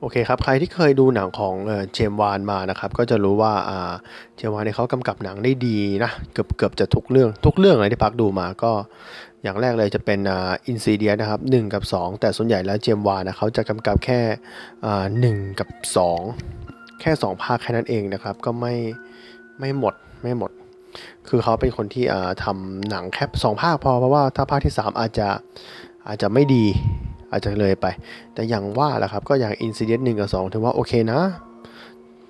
โอเคครับ ใครที่เคยดูหนังของเจมวานมานะครับ ก็จะรู้ว่าเจมวานเนี่ยเขากำกับหนังได้ดีนะ เกือบเกือบจะทุกเรื่องทุกเรื่องเลยที่พักดูมาก็อย่างแรกเลยจะเป็นอินซีเดียนะครับหนึ่งกับ 2 แต่ส่วนใหญ่แล้วเจมวานนะเขาจะกำกับแค่หนึ่งกับ 2 แค่ 2 ภาคแค่นั้นเองนะครับ ก็ไม่ไม่หมดไม่หมด คือเขาเป็นคนที่อ่าทำหนังแค่สองภาคพอเพราะว่าถ้าภาคที่ 3 อาจจะอาจจะไม่ดีอาจจะเลยไป แต่อย่างว่าแหละครับก็อย่าง Insidious 1กับ2ถือว่าโอเคนะ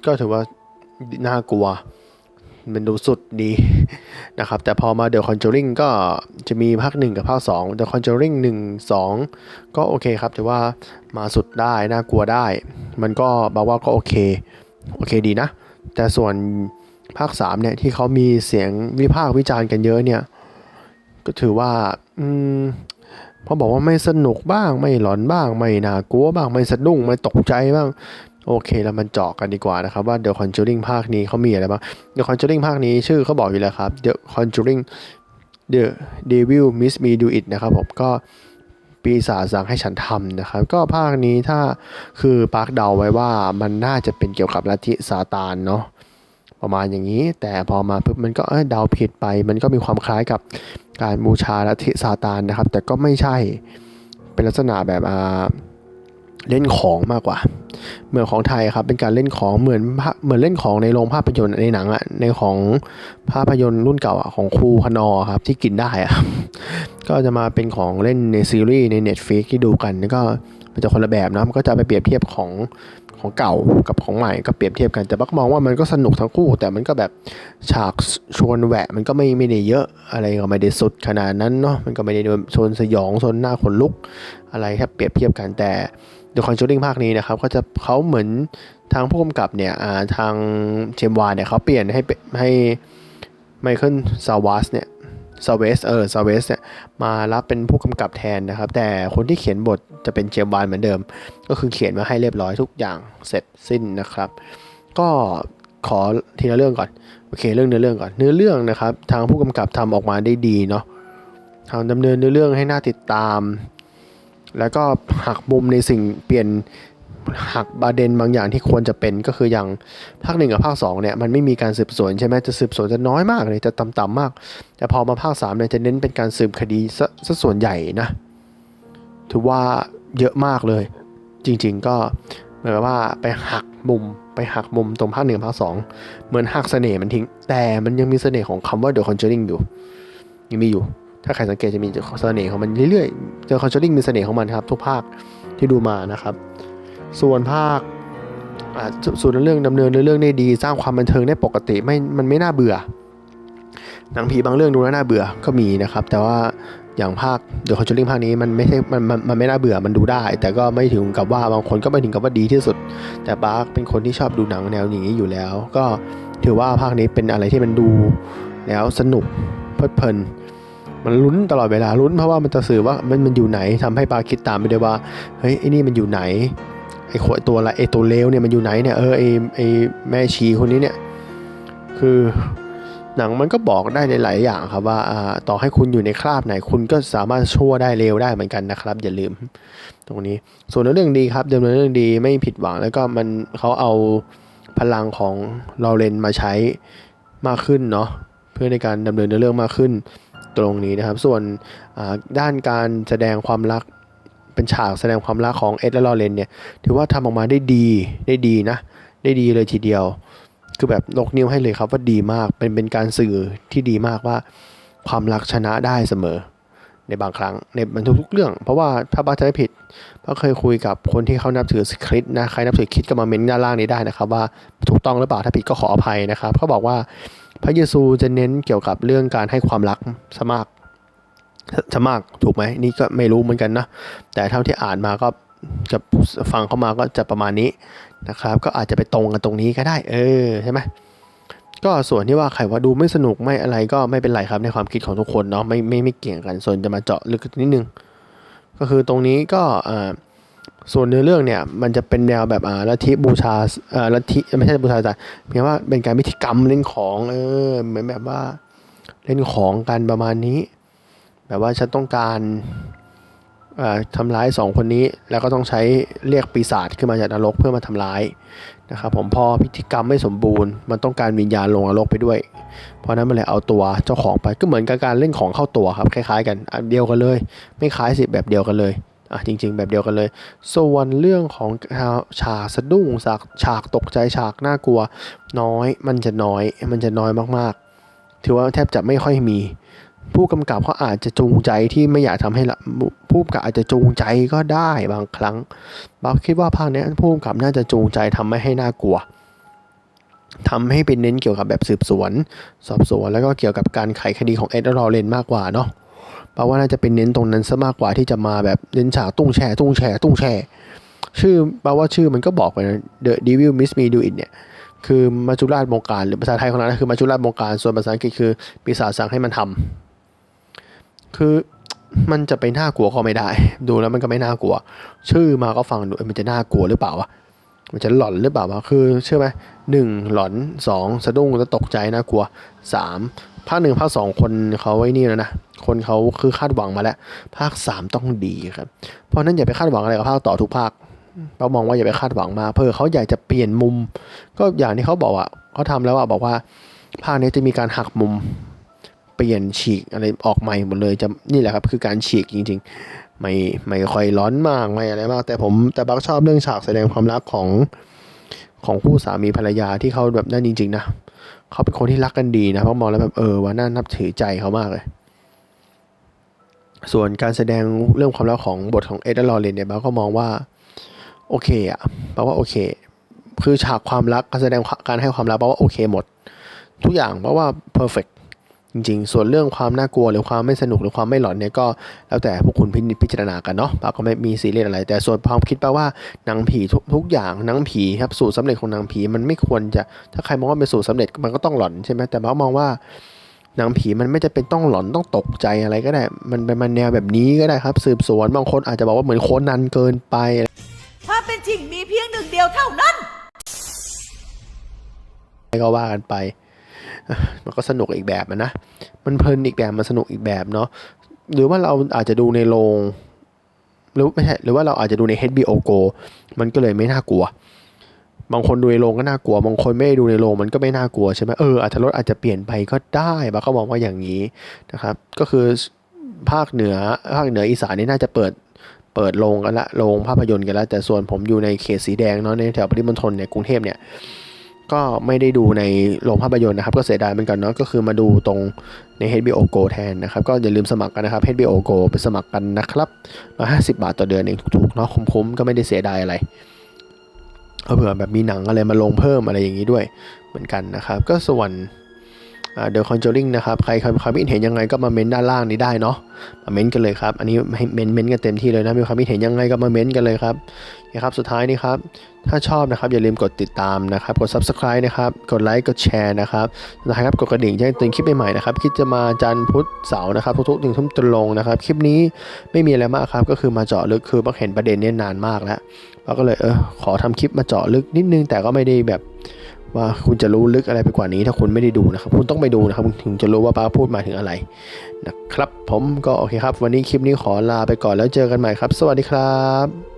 ก็ถือว่าน่ากลัวมันดูสุดดีนะครับ แต่พอมา The Conjuring ก็จะมีภาค1กับภาค2 The Conjuring 1 2ก็โอเคครับถือว่ามาสุดได้น่ากลัวได้ มันก็บอกว่าก็โอเค โอเคดีนะ แต่ส่วน ภาค3เนี่ยที่เขามีเสียงวิพากษ์วิจารณ์กันเยอะเนี่ย ก็ถือว่า อืมพอบอกว่าไม่สนุกบ้างไม่หลอนบ้าง ไม่น่ากลัวบ้างไม่สะดุ้งไม่ตกใจบ้าง โอเคแล้วมันเจาะกันดีกว่านะครับ ว่า The Conjuring ภาคนี้เขามีอะไรบ้าง The Conjuring ภาคนี้ชื่อเขาบอกอยู่แล้วครับ The Conjuring The Devil Miss Me Do It นะครับผมก็ปีศาจสั่งให้ฉันทำนะครับ ก็ภาคนี้ถ้าคือปาร์คเดาไว้ว่ามันน่าจะเป็นเกี่ยวกับลัทธิซาตานเนาะ ประมาณอย่างนี้ แต่พอมาปุ๊บมันก็เอยเดาผิดไป มันก็มีความคล้ายกับการบูชาลัทธิซาตานนะครับ แต่ก็ไม่ใช่เป็นลักษณะแบบอ่าเล่นของมากกว่า เหมือนของไทยครับเป็นการเล่นของเหมือนเหมือนเล่นของในโรงภาพยนตร์ในหนังอะในของภาพยนตร์รุ่นเก่าอะของครูพนอครับที่กินได้อะก็จะมาเป็นของเล่นในซีรีส์ใน Netflix ที่ดูกันแล้วก็ มันจะคนละแบบนะมันก็จะไปเปรียบเทียบของของเก่ากับของใหม่ก็เปรียบเทียบกันแต่บักมองว่ามันก็สนุกทั้งคู่ แต่มันก็แบบฉากชวนแหวะ มันก็ไม่ไม่ได้เยอะอะไรก็ไม่ได้สุดขนาดนั้นเนาะมันก็ไม่ได้โซนสยองโซนหน้าขนลุกอะไรแค่เปรียบเทียบกันแต่ The Conjuring ภาคนี้นะครับก็จะเขาเหมือนทางผู้กำกับเนี่ยทางเจมวานเนี่ยเขาเปลี่ยนให้ให้ไมเคิลซาวัสเนี่ย ซาเวสเออซาเวสเนี่ยมารับเป็นผู้กำกับแทนนะครับ แต่คนที่เขียนบทจะเป็นเจมส์วานเหมือนเดิม ก็คือเขียนมาให้เรียบร้อยทุกอย่างเสร็จสิ้นนะครับ ก็ขอทีละเรื่องก่อนโอเคเรื่องเนื้อเรื่องก่อนเนื้อเรื่องนะครับทางผู้กำกับทำออกมาได้ดีเนาะทำดำเนินเนื้อเรื่องให้น่าติดตาม แล้วก็หักมุมในสิ่งเปลี่ยน หักประเด็นบางอย่างที่ควรจะเป็นก็คืออย่างภาคหนึ่งกับภาคสองเนี่ยมันไม่มีการสืบสวนใช่ไหมจะสืบสวนจะน้อยมากเลยจะต่ำๆมาก แต่พอมาภาคสามเนี่ยจะเน้นเป็นการสืบคดีซะส่วนใหญ่นะถือว่าเยอะมากเลย จริงๆก็เหมือนกับว่าไปหักมุมไปหักมุมตรงภาคหนึ่งภาคสองเหมือนหักเสน่ห์มันทิ้ง แต่มันยังมีเสน่ห์ของคำว่า The Conjuring อยู่ยังมีอยู่ ถ้าใครสังเกตจะมีเสน่ห์ของมันเรื่อยๆ The Conjuring มีเสน่ห์ของมันครับ ทุกภาคที่ดูมานะครับ ส่วนภาคส่วนเรื่องดำเนินเรื่องได้ดี สร้างความบันเทิงได้ปกติไม่มันไม่น่าเบื่อหนังผีบางเรื่องดูแล้วน่าเบื่อก็มีนะครับ แต่ว่าอย่างภาค The Conjuring ภาคนี้มันไม่ใช่มันมันมันไม่น่าเบื่อมันดูได้ แต่ก็ไม่ถึงกับว่าบางคนก็ไม่ถึงกับว่าดีที่สุด แต่ปาร์คเป็นคนที่ชอบดูหนังแนวอย่างนี้อยู่แล้ว ก็ถือว่าภาคนี้เป็นอะไรที่มันดูแล้วสนุกเพลิดเพลินมันลุ้นตลอดเวลาลุ้นเพราะว่ามันจะสื่อว่ามันมันอยู่ไหนทำให้ปาคิดตามไปด้วยว่าเฮ้ยไอ้นี่มันอยู่ไหน ไอ้ขวตัวอะไอ้ตัวเลวเนี่ยมันอยู่ไหนเนี่ยเออไอ้ไอ้แม่ชีคนนี้เนี่ยคือหนังมันก็บอกได้ในหลายอย่างครับว่าต่อให้คุณอยู่ในคราบไหน คุณก็สามารถชั่วได้เลวได้เหมือนกันนะครับ อย่าลืมตรงนี้ ส่วนเรื่องดีครับเดิมเนินเรื่องดีไม่ผิดหวังแล้วก็มันเขาเอาพลังของลอเรนมาใช้มากขึ้นเนาะเพื่อในการดำเนินเรื่องมากขึ้นตรงนี้นะครับ ส่วนด้านการแสดงความรัก เป็นฉากแสดงความรักของเอ็ดและลอเรนเนี่ยถือว่าทำออกมาได้ดีได้ดีนะ ได้ดีเลยทีเดียว คือแบบลกนิ้วให้เลยครับว่าดีมากเป็นเป็นการสื่อที่ดีมากว่า ความรักชนะได้เสมอ ในบางครั้งในมันทุกๆเรื่อง เพราะว่าถ้าบ้าจะไม่ผิดก็เคยคุยกับคนที่เขานับถือคริสต์นะใครนับถือคริสต์ก็มาเม้นด้านล่างนี้ได้นะครับ ว่าถูกต้องหรือเปล่าถ้าผิดก็ขออภัยนะครับเขาบอกว่าพระเยซูจะเน้นเกี่ยวกับเรื่องการให้ความรักซะมาก ซะมากถูกไหมนี่ก็ไม่รู้เหมือนกันนะ แต่เท่าที่อ่านมาก็จะฟังเข้ามาก็จะประมาณนี้นะครับ ก็อาจจะไปตรงกันตรงนี้ก็ได้ เออใช่ไหมก็ส่วนที่ว่าใครว่าดูไม่สนุกไม่อะไรก็ไม่เป็นไรครับในความคิดของทุกคนเนาะไม่ไม่ไม่เกี่ยงกัน ส่วนจะมาเจาะลึกนิดนึง ก็คือตรงนี้ก็อ่าส่วนเนื้อเรื่องเนี่ยมันจะเป็นแนวแบบอ่าลัทธิบูชาอ่าลัทธิไม่ใช่บูชาแต่เพียงว่าเป็นการพิธีกรรมเล่นของเออเหมือนแบบว่าเล่นของกันประมาณนี้ แบบว่าฉันต้องการทำร้ายสองคนนี้ แล้วก็ต้องใช้เรียกปีศาจขึ้นมาจากนรกเพื่อมาทำร้ายนะครับผมพอพิธีกรรมไม่สมบูรณ์ มันต้องการวิญญาณลงนรกไปด้วย เพราะนั้นมันเลยเอาตัวเจ้าของไปก็เหมือนกับการเล่นของเข้าตัวครับคล้ายๆกันอันเดียวกันเลย ไม่คล้ายสิแบบเดียวกันเลยอะจริง ๆ แบบเดียวกันเลย ส่วนเรื่องของฉากสะดุ้งฉากฉากตกใจฉากน่ากลัว น้อยมันจะน้อยมันจะน้อยมากๆ ถือว่าแทบจะไม่ค่อยมี ผู้กำกับเขาอาจจะจูงใจที่ไม่อยากทำให้ละผู้กำกับอาจจะจูงใจก็ได้บางครั้งบาคิดว่าภาคเนี้ยผู้กำกับน่าจะจูงใจทำไม่ให้น่ากลัวทำให้เป็นเน้นเกี่ยวกับแบบสืบสวน สอบสวนแล้วก็เกี่ยวกับการไขคดีของเอ็ดรอเลนมากกว่าเนาะแปลว่าน่าจะเป็นเน้นตรงนั้นซะมากกว่าที่จะมาแบบเน้นฉากตุ้งแช่ตุ้งแช่ตุ้งแช่ชื่อแปลว่าชื่อมันก็บอกไปนะ The Devil Miss Me Do It เนี่ยคือมัจจุราชบงการ หรือภาษาไทยของเราคือมัจจุราชบงการ ส่วนภาษาอังกฤษคือปีศาจสั่งให้มันทำ คือมันจะไปน่ากลัวก็ไม่ได้ ดูแล้วมันก็ไม่น่ากลัว ชื่อมาก็ฟังดูมันจะน่ากลัวหรือเปล่าวะมันจะหลอนหรือเปล่าวะคือเชื่อไหมหนึ่งหลอนสองสะดุ้งแล้วตกใจน่ากลัวสามภาคหนึ่งภาคสองคนเขาไว้นี่แล้วนะคนเขาคือคาดหวังมาแล้ว ภาคสามต้องดีครับ เพราะนั้นอย่าไปคาดหวังอะไรกับภาคต่อทุกภาคเรามองว่าอย่าไปคาดหวังมาเพื่อเขาอยากจะเปลี่ยนมุม ก็อย่างที่เขาบอกอะเขาทำแล้วอะบอกว่าภาคนี้จะมีการหักมุม ปลี่ยนฉีกอะไรออกใหม่หมดเลยจะนี่แหละครับคือการฉีกจริง ๆ ไม่ไม่ค่อยร้อนมากไม่อะไรมาก แต่ผมแต่บักชอบเรื่องฉากแสดงความรักของของคู่สามีภรรยาที่เขาแบบนั่นจริง ๆ นะเขาเป็นคนที่รักกันดีนะเพราะมองแล้วแบบเออว่าน่านับถือใจเขามากเลย ส่วนการแสดงเรื่องความรักของบทของเอ็ดลอเรนเนี่ยบักก็มองว่าโอเคอะแปลว่าโอเค คือฉากความรักการแสดงการให้ความรักแปลว่าโอเคหมด ทุกอย่างแปลว่า perfect จริงๆ ส่วนเรื่องความน่ากลัวหรือความไม่สนุกหรือความไม่หลอนเนี่ยก็แล้วแต่พวกคุณพินิจพิจารณากันเนาะป้าก็ไม่มีซีเรียสอะไร แต่ส่วนความคิดแปลว่าหนังผีทุกทุกอย่างหนังผีครับสูตรสำเร็จของหนังผีมันไม่ควรจะถ้าใครมองว่าเป็นสูตรสำเร็จมันก็ต้องหลอนใช่ไหมแต่ป้ามองว่าหนังผีมันไม่จะเป็นต้องหลอนต้องตกใจอะไรก็ได้ มันเป็นมันแนวแบบนี้ก็ได้ครับ สืบสวนบางคนอาจจะบอกว่าเหมือนโคนันเกินไป ถ้าเป็นจริงมีเพียงหนึ่งเดียวเท่านั้นก็ว่ากันไป มันก็สนุกอีกแบบนะ มันเพลินอีกแบบมันสนุกอีกแบบเนาะ หรือว่าเราอาจจะดูในโรงหรือไม่ใช่หรือว่าเราอาจจะดูใน HBO Go มันก็เลยไม่น่ากลัว บางคนดูในโรงก็น่ากลัว บางคนไม่ได้ดูในโรงมันก็ไม่น่ากลัวใช่ไหมเอออาจจะรถอาจจะเปลี่ยนไปก็ได้บางเขามองว่าอย่างนี้นะครับ ก็คือภาคเหนือภาคเหนืออีสานนี่น่าจะเปิดเปิดโรงกันละโรงภาพยนตร์กันละแต่ส่วนผมอยู่ในเขตสีแดงเนาะในแถวปริมณฑลเนี่ยกรุงเทพเนี่ย ก็ไม่ได้ดูในโรงภาพยนตร์นะครับ ก็เสียดายเหมือนกันเนาะก็คือมาดูตรงใน HBO Go แทนนะครับ ก็อย่าลืมสมัครกันนะครับ HBO Go ไปสมัครกันนะครับ150 บาทต่อเดือนเองถูกๆเนาะคุ้มๆก็ไม่ได้เสียดายอะไรเผื่อแบบมีหนังอะไรมาลงเพิ่มอะไรอย่างนี้ด้วยเหมือนกันนะครับ ก็ส่วน เดอะคอนจูริงนะครับใครใครความคิดเห็นยังไงก็มาเม้นด้านล่างนี้ได้เนาะมาเม้นกันเลยครับ อันนี้เม้นเม้นกันเต็มที่เลยนะ มีความคิดเห็นยังไงก็มาเม้นกันเลยครับนะครับ สุดท้ายนี่ครับ ถ้าชอบนะครับ อย่าลืมกดติดตามนะครับ กด subscribe นะครับ กดไลค์ กดแชร์นะครับสุดท้ายครับ กดกระดิ่งแจ้งเตือนคลิปใหม่ๆนะครับ คิดจะมาจันทร์พุธเสาร์นะครับ ทุกๆหนึ่งทุ่มตรงนะครับ คลิปนี้ไม่มีอะไรมากครับ ก็คือมาเจาะลึก คือบักเห็นประเด็นเนี้นานมากแล้วเราก็เลยเออ ขอทำคลิปมาเจาะลึกนิดนึง แต่ก็ไม่ได้แบบ ว่าคุณจะรู้ลึกอะไรไปกว่านี้ถ้าคุณไม่ได้ดูนะครับ คุณต้องไปดูนะครับถึงจะรู้ว่าป้าพูดมาถึงอะไรนะครับ ผมก็โอเคครับ วันนี้คลิปนี้ขอลาไปก่อนแล้วเจอกันใหม่ครับ สวัสดีครับ